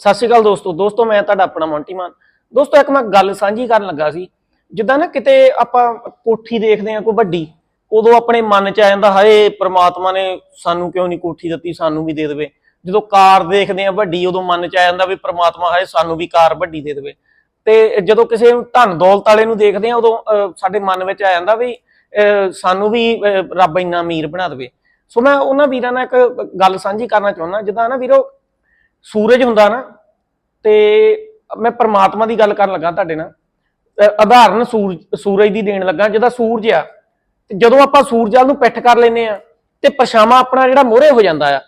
ਸਤਿ ਸ਼੍ਰੀ ਅਕਾਲ ਦੋਸਤੋ। ਦੋਸਤੋ ਮੈਂ ਤੁਹਾਡਾ ਆਪਣਾ ਮੌਂਟੀ ਮਾਨ। ਦੋਸਤੋ ਇੱਕ ਮੈਂ ਗੱਲ ਸਾਂਝੀ ਕਰਨ ਲੱਗਾ ਸੀ। ਜਿੱਦਾਂ ਨਾ ਕਿਤੇ ਆਪਾਂ ਕੋਠੀ ਦੇਖਦੇ ਆ ਕੋਈ ਵੱਡੀ ਉਦੋਂ ਆਪਣੇ ਮਨ ਚ ਆ ਜਾਂਦਾ ਹਾਏ ਪ੍ਰਮਾਤਮਾ ਨੇ ਸਾਨੂੰ ਕਿਉਂ ਨਹੀਂ ਕੋਠੀ ਦਿੱਤੀ ਸਾਨੂੰ ਵੀ ਦੇ ਦੇਵੇ। ਜਦੋਂ ਕਾਰ ਦੇਖਦੇ ਆ ਵੱਡੀ ਉਦੋਂ ਮਨ ਚ ਆ ਜਾਂਦਾ ਵੀ ਪ੍ਰਮਾਤਮਾ ਹਾਏ ਸਾਨੂੰ ਵੀ ਕਾਰ ਵੱਡੀ ਦੇ ਦੇਵੇ। ਤੇ ਜਦੋਂ ਕਿਸੇ ਨੂੰ ਧਨ ਦੌਲਤ ਵਾਲੇ ਨੂੰ ਦੇਖਦੇ ਆ ਉਦੋਂ ਸਾਡੇ ਮਨ ਵਿੱਚ ਆ ਜਾਂਦਾ ਵੀ ਅਹ, ਸਾਨੂੰ ਵੀ ਰੱਬ ਇੰਨਾ ਅਮੀਰ ਬਣਾ ਦੇਵੇ। ਸੋ ਮੈਂ ਉਹਨਾਂ ਵੀਰਾਂ ਨਾਲ ਇੱਕ ਗੱਲ ਸਾਂਝੀ ਕਰਨਾ ਚਾਹੁੰਦਾ। ਜਿੱਦਾਂ ਨਾ ਵੀਰੋ ਸੂਰਜ ਹੁੰਦਾ ਨਾ, ਤੇ ਮੈਂ ਪਰਮਾਤਮਾ ਦੀ ਗੱਲ ਕਰਨ ਲੱਗਾ ਤੁਹਾਡੇ ਨਾਲ। ਅਹ ਉਦਾਹਰਨ ਸੂਰਜ ਸੂਰਜ ਦੀ ਦੇਣ ਲੱਗਾ, ਜਿਹਦਾ ਸੂਰਜ ਆ, ਤੇ ਜਦੋਂ ਆਪਾਂ ਸੂਰਜ ਵੱਲ ਨੂੰ ਪਿੱਠ ਕਰ ਲੈਨੇ ਆ, ਤੇ ਪਰਛਾਵਾਂ ਆਪਣਾ ਜਿਹੜਾ ਮੋਹਰੇ ਹੋ ਜਾਂਦਾ ਆ,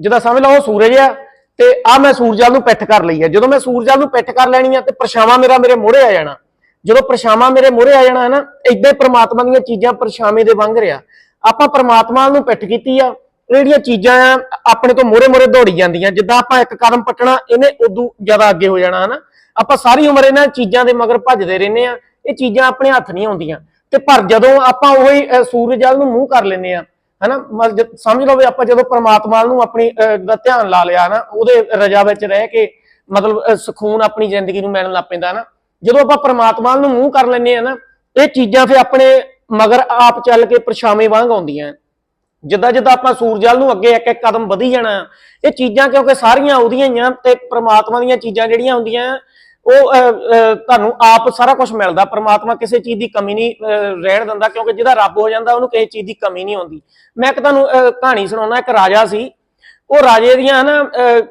ਜਿਹਦਾ ਸਮਝ ਲਓ ਉਹ ਸੂਰਜ ਆ, ਤੇ ਆ ਮੈਂ ਸੂਰਜ ਵੱਲ ਨੂੰ ਪਿੱਠ ਕਰ ਲਈ ਆ। ਜਦੋਂ ਮੈਂ ਸੂਰਜ ਵੱਲ ਨੂੰ ਪਿੱਠ ਕਰ ਲੈਣੀ ਆ, ਤੇ ਪਰਛਾਵਾਂ ਮੇਰਾ ਮੇਰੇ ਮੋਹਰੇ ਆ ਜਾਣਾ। ਜਦੋਂ ਪਰਛਾਵਾਂ ਮੇਰੇ ਮੋਹਰੇ ਆ ਜਾਣਾ ਹੈ ਨਾ ਇਦਾਂ ਹੀ ਪ੍ਰਮਾਤਮਾ ਦੀਆਂ ਚੀਜ਼ਾਂ ਪਰਛਾਵੇਂ ਦੇ ਵਾਂਗ ਰਿਆ ਆਪਾਂ ਪ੍ਰਮਾਤਮਾ ਨੂੰ ਪਿੱਠ ਕੀਤੀ ਆ ਜਿਹੜੀਆਂ ਚੀਜ਼ਾਂ ਆ ਆਪਣੇ ਤੋਂ ਮੋਹਰੇ ਮੋਹਰੇ ਦੌੜੀ ਜਾਂਦੀਆਂ। ਜਿੱਦਾਂ ਆਪਾਂ ਇੱਕ ਕਦਮ ਪੱਟਣਾ ਇਹਨੇ ਉਦੋਂ ਜ਼ਿਆਦਾ ਅੱਗੇ ਹੋ ਜਾਣਾ ਹਨਾ? ਆਪਾਂ ਸਾਰੀ ਉਮਰ ਇਹਨਾਂ ਚੀਜ਼ਾਂ ਦੇ ਮਗਰ ਭੱਜਦੇ ਰਹਿੰਦੇ ਆ। ਇਹ ਚੀਜ਼ਾਂ ਆਪਣੇ ਹੱਥ ਨਹੀਂ ਆਉਂਦੀਆਂ। ਤੇ ਪਰ ਜਦੋਂ ਆਪਾਂ ਉਹੀ ਅਹ, ਸੂਰਜ ਵੱਲ ਨੂੰ ਮੂੰਹ ਕਰ ਲੈਂਦੇ ਆ ਹਨਾ? ਮਤਲਬ ਸਮਝ ਲਓ ਵੀ ਆਪਾਂ ਜਦੋਂ ਪਰਮਾਤਮਾ ਨੂੰ ਆਪਣੀ ਅਹ, ਦਾ ਧਿਆਨ ਲਾ ਲਿਆ ਨਾ ਉਹਦੇ ਰਜਾ ਵਿੱਚ ਰਹਿ ਕੇ ਮਤਲਬ ਸਕੂਨ ਆਪਣੀ ਜ਼ਿੰਦਗੀ ਨੂੰ ਮਿਲਣ ਲੱਗ ਪੈਂਦਾ ਨਾ ਜਦੋਂ ਆਪਾਂ ਪ੍ਰਮਾਤਮਾ ਨੂੰ ਮੂੰਹ ਕਰ ਲੈਂਦੇ ਆ ਨਾ ਇਹ ਚੀਜ਼ਾਂ ਫਿਰ ਆਪਣੇ ਮਗਰ ਆਪ ਚੱਲ ਕੇ ਪਰਛਾਵੇਂ ਵਾਂਗ ਆਉਂਦੀਆਂ। ਜਿੱਦਾਂ ਜਿੱਦਾਂ ਆਪਾਂ ਸੂਰਜ ਵੱਲ ਨੂੰ ਅੱਗੇ ਇੱਕ ਇੱਕ ਕਦਮ ਵਧੀ ਜਾਣਾ, ਇਹ ਚੀਜ਼ਾਂ ਕਿਉਂਕਿ ਸਾਰੀਆਂ ਉਹਦੀਆਂ ਹੀ ਆ ਤੇ ਪ੍ਰਮਾਤਮਾ ਦੀਆਂ ਚੀਜ਼ਾਂ ਜਿਹੜੀਆਂ ਹੁੰਦੀਆਂ, ਉਹ ਤੁਹਾਨੂੰ ਆਪ ਸਾਰਾ ਕੁਝ ਮਿਲਦਾ, ਪ੍ਰਮਾਤਮਾ ਕਿਸੇ ਚੀਜ਼ ਦੀ ਕਮੀ ਨਹੀਂ ਰਹਿਣ ਦਿੰਦਾ ਕਿਉਂਕਿ ਜਿਹਦਾ ਰੱਬ ਹੋ ਜਾਂਦਾ, ਉਹਨੂੰ ਕਿਸੇ ਚੀਜ਼ ਦੀ ਕਮੀ ਨਹੀਂ ਆਉਂਦੀ। ਮੈਂ ਇੱਕ ਤੁਹਾਨੂੰ ਕਹਾਣੀ ਸੁਣਾਉਣਾ, ਇੱਕ ਰਾਜਾ ਸੀ, ਉਹ ਰਾਜੇ ਦੀਆਂ ਨਾ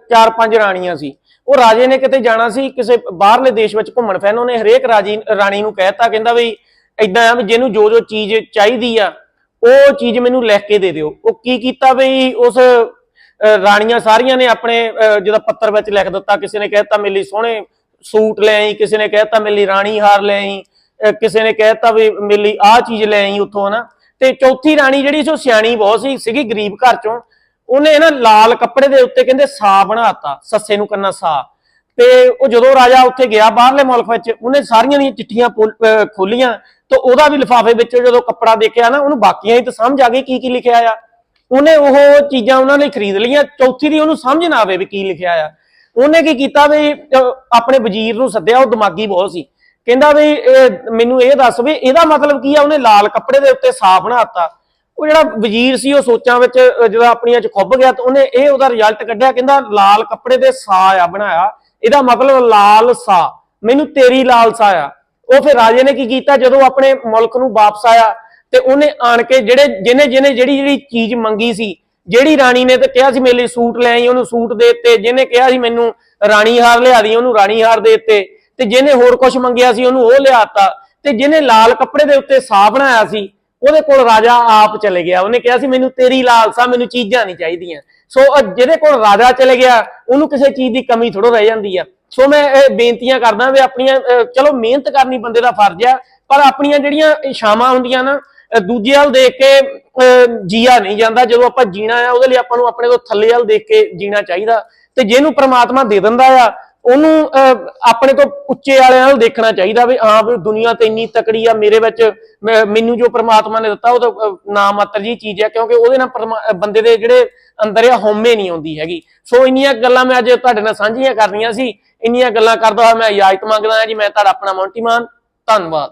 ਚਾਰ ਪੰਜ ਰਾਣੀਆਂ ਸੀ। ਉਹ ਰਾਜੇ ਨੇ ਕਿਤੇ ਜਾਣਾ ਸੀ, ਕਿਸੇ ਬਾਹਰਲੇ ਦੇਸ਼ ਵਿੱਚ ਘੁੰਮਣ ਫਿਰਨ, ਉਹਨੇ ਹਰੇਕ ਰਾਜੀ, ਰਾਣੀ ਨੂੰ ਕਹਿਤਾ ਕਹਿੰਦਾ ਵੀ ਇਦਾਂ ਆ ਵੀ ਜਿਹਨੂੰ ਜੋ ਜੋ ਚੀਜ਼ ਚਾਹੀਦੀ ਆ ਉਹ ਚੀਜ਼ ਮੈਨੂੰ ਲਿਖ ਕੇ ਦੇ ਦਿਓ। ਉਹ ਕੀ ਕੀਤਾ ਬਈ? ਉਸ ਰਾਣੀਆਂ ਸਾਰੀਆਂ ਨੇ ਆਪਣੇ ਅਹ, ਜਿਹਦਾ ਪੱਤਰ ਵਿੱਚ ਲਿਖ ਦਿੱਤਾ ਕਿਸੇ ਨੇ ਕਹਿਤਾ ਮੇਰੇ ਸੋਹਣੇ ਸੂਟ ਲੈ ਆਈ ਕਿਸੇ ਨੇ ਕਹਿਤਾ ਮੇਰੇ ਲਈ ਰਾਣੀ ਹਾਰ ਲੈ ਆਈ ਕਿਸੇ ਨੇ ਕਹਿਤਾ ਵੀ ਮੇਰੇ ਆਹ ਚੀਜ਼ ਲੈ ਆਈ ਉੱਥੋਂ ਹਨਾ? ਤੇ ਚੌਥੀ ਰਾਣੀ ਜਿਹੜੀ ਸੀ ਉਹ ਸਿਆਣੀ ਬਹੁਤ ਸੀ ਸੀਗੀ ਗਰੀਬ ਘਰ ਚੋਂ। ਉਹਨੇ ਨਾ ਲਾਲ ਕੱਪੜੇ ਦੇ ਉੱਤੇ ਕਹਿੰਦੇ ਸਾ ਬਣਾਤਾ ਸੱਸੇ ਨੂੰ ਕੰਨਾ ਸਾ ਤੇ ਉਹ ਜਦੋਂ ਰਾਜਾ ਉੱਥੇ ਗਿਆ ਬਾਹਰਲੇ ਮੁਲਕ ਵਿੱਚ ਉਹਨੇ ਸਾਰੀਆਂ ਦੀਆਂ ਚਿੱਠੀਆਂ ਖੋਲੀਆਂ। ਤੇ ਉਹਦਾ ਵੀ ਲਿਫਾਫੇ ਵਿੱਚ ਜਦੋਂ ਕੱਪੜਾ ਦੇਖਿਆ ਨਾ ਉਹਨੂੰ ਬਾਕੀਆਂ ਹੀ ਤਾਂ ਸਮਝ ਆ ਗਈ ਕੀ ਕੀ ਲਿਖਿਆ ਆ। ਉਹਨੇ ਉਹ ਚੀਜ਼ਾਂ ਉਹਨਾਂ ਨੇ ਖਰੀਦ ਲਈਆਂ ਚੌਥੀ ਦੀ ਉਹਨੂੰ ਸਮਝ ਨਾ ਆਵੇ ਵੀ ਕੀ ਲਿਖਿਆ ਆ। ਉਹਨੇ ਕੀ ਕੀਤਾ ਵੀ ਆਪਣੇ ਵਜ਼ੀਰ ਨੂੰ ਸੱਦਿਆ ਉਹ ਦਿਮਾਗੀ ਬਹੁਤ ਸੀ। ਕਹਿੰਦਾ ਵੀ ਮੈਨੂੰ ਇਹ ਦੱਸ ਵੀ ਇਹਦਾ ਮਤਲਬ ਕੀ ਆ ਉਹਨੇ ਲਾਲ ਕੱਪੜੇ ਦੇ ਉੱਤੇ ਸਾਫ਼ ਬਣਾਤਾ ਉਹ ਜਿਹੜਾ ਵਜ਼ੀਰ ਸੀ ਉਹ ਸੋਚਾਂ ਵਿੱਚ ਅਹ, ਜਦੋਂ ਆਪਣੀਆਂ ਚ ਖੁੱਭ ਗਿਆ ਤਾਂ ਉਹਨੇ ਇਹ ਉਹਦਾ ਰਿਜ਼ਲਟ ਕੱਢਿਆ ਕਹਿੰਦਾ ਲਾਲ ਕੱਪੜੇ ਦੇ ਸਾ ਆ ਬਣਾਇਆ। ਇਹਦਾ ਮਤਲਬ ਲਾਲ ਸਾ ਮੈਨੂੰ ਤੇਰੀ ਲਾਲਸਾ ਆ। ਉਹ ਫਿਰ ਰਾਜੇ ਨੇ ਕੀ ਕੀਤਾ? ਜਦੋਂ ਆਪਣੇ ਮੁਲਕ ਨੂੰ ਵਾਪਸ ਆਇਆ ਤੇ ਉਹਨੇ ਆਣ ਕੇ ਜਿਹੜੇ ਜਿਹਨੇ ਜਿਹਨੇ ਜਿਹੜੀ ਜਿਹੜੀ ਚੀਜ਼ ਮੰਗੀ ਸੀ, ਜਿਹੜੀ ਰਾਣੀ ਨੇ ਤੇ ਕਿਹਾ ਸੀ ਮੇਰੇ ਲਈ ਸੂਟ ਲੈ ਆਈ, ਉਹਨੂੰ ਸੂਟ ਦੇ ਦਿੱਤੇ। ਜਿਹਨੇ ਕਿਹਾ ਸੀ ਮੈਨੂੰ ਰਾਣੀ ਹਾਰ ਲਿਆ ਦੀ, ਉਹਨੂੰ ਰਾਣੀ ਹਾਰ ਦੇ ਦਿੱਤੇ। ਤੇ ਜਿਹਨੇ ਹੋਰ ਕੁਝ ਮੰਗਿਆ ਸੀ, ਉਹਨੂੰ ਉਹ ਲਿਆਤਾ ਤੇ ਜਿਹਨੇ ਲਾਲ ਕੱਪੜੇ ਦੇ ਉੱਤੇ ਸਾਹ ਬਣਾਇਆ ਸੀ ਉਹਦੇ ਕੋਲ ਰਾਜਾ ਆਪ ਚਲੇ ਗਿਆ। ਉਹਨੇ ਕਿਹਾ ਸੀ ਮੈਨੂੰ ਤੇਰੀ ਲਾਲਸਾ ਮੈਨੂੰ ਚੀਜ਼ਾਂ ਨਹੀਂ ਚਾਹੀਦੀਆਂ। ਸੋ ਜਿਹਦੇ ਕੋਲ ਰਾਜਾ ਚਲੇ ਗਿਆ ਉਹਨੂੰ ਕਿਸੇ ਚੀਜ਼ ਦੀ ਕਮੀ ਥੋੜੋ ਰਹਿ ਜਾਂਦੀ ਆ। ਸੋ ਮੈਂ ਇਹ ਬੇਨਤੀਆਂ ਕਰਦਾ ਵੀ ਆਪਣੀਆਂ ਚਲੋ ਮਿਹਨਤ ਕਰਨੀ ਬੰਦੇ ਦਾ ਫਰਜ਼ ਆ ਪਰ ਆਪਣੀਆਂ ਜਿਹੜੀਆਂ ਇਸ਼ਾਵਾਂ ਹੁੰਦੀਆਂ ਨਾ ਦੂਜੇ ਵੱਲ ਦੇਖ ਕੇ ਅਹ, ਜੀਆ ਨਹੀਂ ਜਾਂਦਾ। ਜਦੋਂ ਆਪਾਂ ਜੀਣਾ ਆ ਉਹਦੇ ਲਈ ਆਪਾਂ ਨੂੰ ਆਪਣੇ ਤੋਂ ਥੱਲੇ ਵੱਲ ਦੇਖ ਕੇ ਜੀਣਾ ਚਾਹੀਦਾ। ਤੇ ਜਿਹਨੂੰ ਪ੍ਰਮਾਤਮਾ ਦੇ ਦਿੰਦਾ ਆ ਉਹਨੂੰ ਅਹ, ਆਪਣੇ ਤੋਂ ਉੱਚੇ ਵਾਲਿਆਂ ਵੱਲ ਦੇਖਣਾ ਚਾਹੀਦਾ ਵੀ ਹਾਂ ਵੀ ਦੁਨੀਆ ਤੇ ਇੰਨੀ ਤਕੜੀ ਆ ਮੇਰੇ ਵਿੱਚ ਮੈਂ- ਮੈਨੂੰ ਜੋ ਪ੍ਰਮਾਤਮਾ ਨੇ ਦਿੱਤਾ ਉਹ ਤਾਂ ਅਹ, ਜੀ ਚੀਜ਼ ਆ ਕਿਉਂਕਿ ਉਹਦੇ ਨਾਲ ਪਰਮਾ- ਬੰਦੇ ਦੇ ਜਿਹੜੇ ਅੰਦਰ ਆ ਹਉਮੈ ਨਹੀਂ ਆਉਂਦੀ ਹੈਗੀ। ਸੋ ਇੰਨੀਆਂ ਗੱਲਾਂ ਮੈਂ ਅੱਜ ਤੁਹਾਡੇ ਨਾਲ ਸਾਂਝੀਆਂ ਕਰਨੀਆਂ ਸੀ ਇੰਨੀਆਂ ਗੱਲਾਂ ਕਰਦਾ ਹੋਇਆ ਮੈਂ ਇਜਾਜ਼ਤ ਮੰਗਦਾ ਹਾਂ ਜੀ ਮੈਂ ਤੁਹਾਡਾ ਆਪਣਾ ਮੌਂਟੀ ਮਾਨ ਧੰਨਵਾਦ।